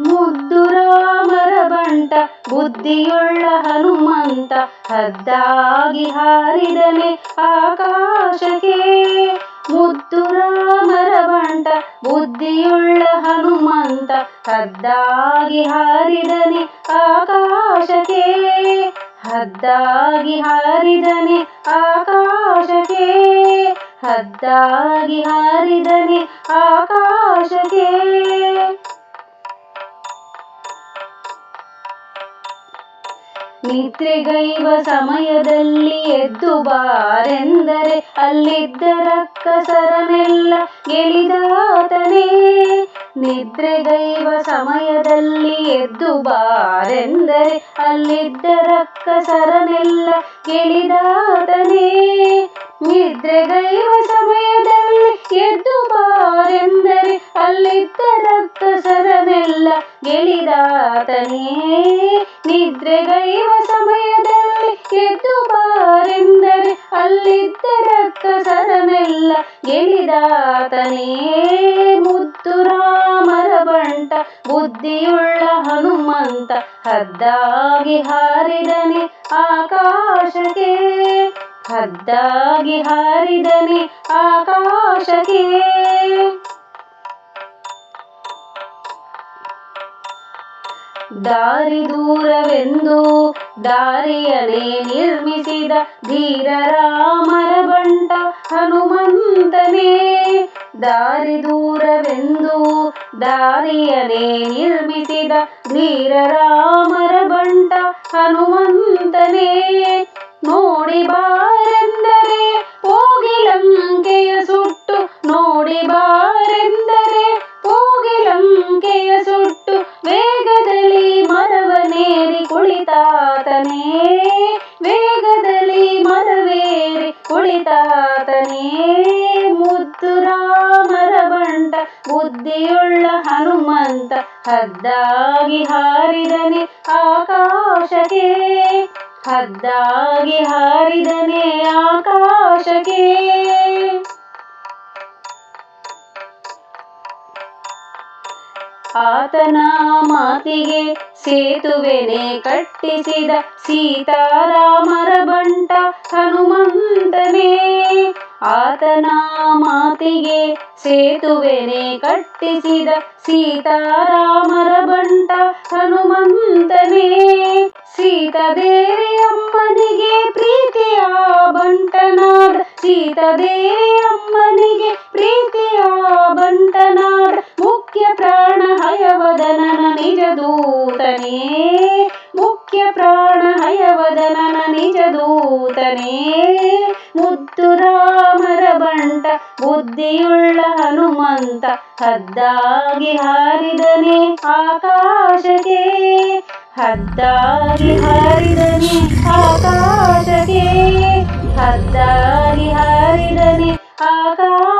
ಮುದ್ದು ರಾಮರ ಬಂಟ, ಬುದ್ಧಿಯುಳ್ಳ ಹನುಮಂತ, ಹದ್ದಾಗಿ ಹಾರಿದನೆ ಆಕಾಶಕ್ಕೆ. ಮುದ್ದು ರಾಮರ ಬಂಟ, ಬುದ್ಧಿಯುಳ್ಳ ಹನುಮಂತ, ಹದ್ದಾಗಿ ಹಾರಿದನೆ ಆಕಾಶಕ್ಕೆ. ಹದ್ದಾಗಿ ಹಾರಿದನೆ ಆಕಾಶಕ್ಕೆ. ಹದ್ದಾಗಿ ಹಾರಿದನೆ ಆಕಾಶಕ್ಕೆ. ನಿದ್ರೆಗೈವ ಸಮಯದಲ್ಲಿ ಎದ್ದು ಬಾರೆಂದರೆ ಅಲ್ಲಿದ್ದ ರಕ್ಕಸರನೆಲ್ಲ ಗೆಳಿದಾತನೇ ನಿದ್ರೆಗೈವ ಸಮಯದಲ್ಲಿ ಎದ್ದು ಬಾರೆಂದರೆ ಅಲ್ಲಿದ್ದ ರಕ್ಕಸರನೆಲ್ಲ ಗೆಳಿದಾತನೇ ನಿದ್ರೆಗೈವ ಸಮಯದಲ್ಲಿ ಅಲ್ಲಿದ್ದ ರಕ್ಕಸರನೆಲ್ಲ ಗೆಳಿದಾತನೇ. ನಿದ್ರೆಗೈವ ಸಮಯದಲ್ಲಿ ಎದ್ದು ಬಾರೆಂದರೆ ಅಲ್ಲಿದ್ದ ರಕ್ತ ಸರವೆಲ್ಲ ಗೆಳಿದಾತನೇ. ಮುದ್ದು ರಾಮರ ಬಂಟ, ಬುದ್ಧಿಯುಳ್ಳ ಹನುಮಂತ ಹದ್ದಾಗಿ ಹಾರಿದನೆ ಆಕಾಶಕ್ಕೆ. ಹದ್ದಾಗಿ ಹಾರಿದನೆ ಆಕಾಶಕ್ಕೆ. ದಾರಿ ದೂರವೆಂದು ದಾರಿಯನೇ ನಿರ್ಮಿಸಿದ ಧೀರ ರಾಮರ ಬಂಟ ಹನುಮಂತನೇ. ದಾರಿ ದೂರವೆಂದು ದಾರಿಯನೇ ನಿರ್ಮಿಸಿದ ಧೀರ ರಾಮರ ಬಂಟ ಹನುಮಂತನೇ. ಕುಳಿತಾತನೇ ವೇಗದಲ್ಲಿ ಮರವೇರಿ ಕುಳಿತಾತನೇ ಮುದ್ದು ರಾಮರ ಬಂಟ, ಬುದ್ಧಿಯುಳ್ಳ ಹನುಮಂತ, ಹದ್ದಾಗಿ ಹಾರಿದನೆ ಆಕಾಶಕ್ಕೆ. ಹದ್ದಾಗಿ ಹಾರಿದನೆ ಆಕಾಶಕ್ಕೆ. ಆತನ ಮಾತಿಗೆ ಸೇತುವೆನೆ ಕಟ್ಟಿಸಿದ ಸೀತಾರಾಮರ ಬಂಟ ಹನುಮಂತನೇ. ಆತನ ಮಾತಿಗೆ ಸೇತುವೆನೆ ಕಟ್ಟಿಸಿದ ಸೀತಾರಾಮರ ಬಂಟ ಹನುಮಂತನೇ. ಸೀತಾದೇವಿ ಅಮ್ಮನಿಗೆ ಪ್ರೀತಿಯ ಬಂಟನಾದ ಸೀತಾದೇವಿ ಅಮ್ಮನಿಗೆ ಪ್ರೀತಿಯ ದೂತನೇ, ಮುಖ್ಯ ಪ್ರಾಣ ಹಯವದನನ ನಿಜ ದೂತನೆ. ಮುದ್ದು ರಾಮರ ಬಂಟ, ಬುದ್ಧಿಯುಳ್ಳ ಹನುಮಂತ, ಹದ್ದಾಗಿ ಹಾರಿದನೆ ಆಕಾಶಕ್ಕೆ. ಹದ್ದಾಗಿ ಹಾರಿದನೆ ಆಕಾಶಕ್ಕೆ. ಹದ್ದಾಗಿ ಹಾರಿದನೆ ಆಕಾಶ